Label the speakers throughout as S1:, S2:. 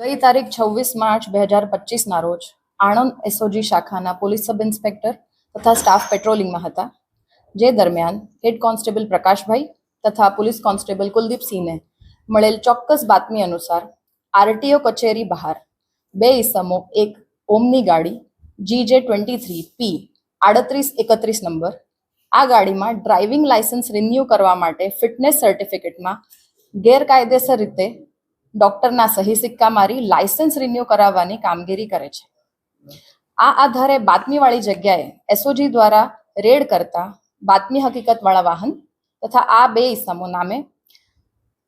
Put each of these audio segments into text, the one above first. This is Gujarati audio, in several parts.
S1: ગઈ તારીખ છવ્વીસ માર્ચ બે હજાર પચીસના રોજ આણંદ એસઓજી શાખાના પોલીસ સબ ઇન્સ્પેક્ટર તથા સ્ટાફ પેટ્રોલિંગમાં હતા, જે દરમિયાન હેડ કોન્સ્ટેબલ પ્રકાશભાઈ તથા પોલીસ કોન્સ્ટેબલ કુલદીપસિંહને મળેલ ચોક્કસ બાતમી અનુસાર આરટીઓ કચેરી બહાર બે ઇસમો, એક ઓમની ગાડી જી જે ટ્વેન્ટી થ્રી પી આડત્રીસ એકત્રીસ નંબર, આ ગાડીમાં ડ્રાઇવિંગ લાયસન્સ રિન્યૂ કરવા માટે ફિટનેસ સર્ટિફિકેટમાં ગેરકાયદેસર રીતે ડોક્ટરના સહી સિક્કા મારી લાયસન્સ રિન્યૂ કરાવવાની કામગીરી કરે છે. આ આધારે બાતમીવાળી જગ્યાએ એસઓજી દ્વારા રેડ કરતા બાતમી હકીકતવાળા વાહન તથા આ બે ઇસમો નામે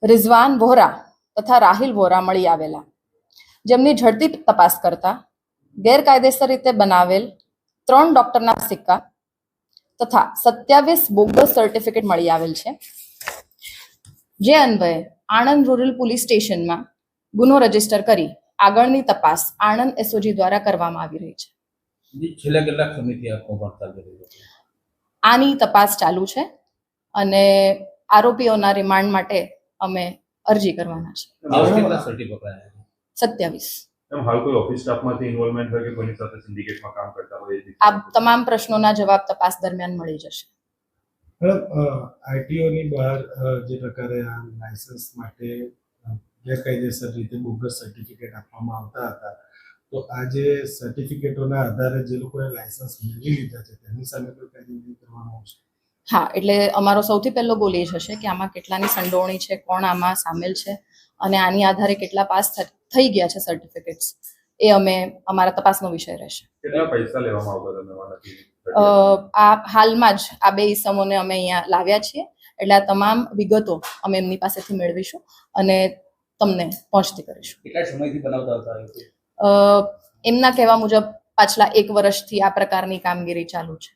S1: રિઝવાન વોહરા તથા રાહિલ વોરા મળી આવેલા. જેમની ઝડપી તપાસ કરતા ગેરકાયદેસર રીતે બનાવેલ ત્રણ ડોક્ટરના સિક્કા તથા સત્યાવીસ બોગસ સર્ટિફિકેટ મળી આવેલ છે. જે અન્વયે આણંદ રૂરલ પોલીસ સ્ટેશનમાં ગુનો રજિસ્ટર કરી આગળની તપાસ આણંદ એસઓજી દ્વારા કરવામાં આવી રહી છે.
S2: છેલ્લા કેટલાક સમયથી
S1: આની તપાસ ચાલુ છે અને આરોપીઓના રિમાન્ડ માટે અમે અરજી કરવાના છે. સત્યાવીસ.
S3: એમ હાલ કોઈ ઓફિસ સ્ટાફમાંથી ઇન્વોલ્વમેન્ટ હોય કે કોઈની સાથે સિન્ડિકેટમાં કામ કરતા હોય એ
S1: આ તમામ પ્રશ્નોના જવાબ તપાસ દરમિયાન મળી જશે.
S4: આરટીઓની બહાર જે પ્રકારે આ લાયસન્સ માટે ગેરકાયદેસર રીતે બોગસ સર્ટિફિકેટ આપવામાં આવતા હતા તો આ જે સર્ટિફિકેટોના આધારે જે લોકોએ લાયસન્સ મેળવી લીધા છે તેની સામે કોઈ કાર્યવાહી કરવામાં આવશે?
S1: હા એટલે અમારો સૌથી પહેલો ગોલ એ જ હશે કે આમાં કેટલાની સંડોવણી છે કોણ આમાં સામેલ છે અને આની આધારે કેટલા પાસ થઈ ગયા છે સર્ટિફિકેટ્સ એ અમે અમારા તપાસનો વિષય રહેશે.
S3: કેટલા પૈસા લેવામાં આવતા
S1: આ હાલમાં જ આ બે ઇસમોને અમે અહીંયા લાવ્યા છીએ. એટલે આ તમામ વિગતો અમે એમની પાસેથી મેળવીશું અને તમને પહોંચતી કરીશું.
S2: કેટલા સમયથી બનાવતા હતા
S1: અ, એમના કહેવા મુજબ પાછલા એક વર્ષથી આ પ્રકારની કામગીરી ચાલુ છે.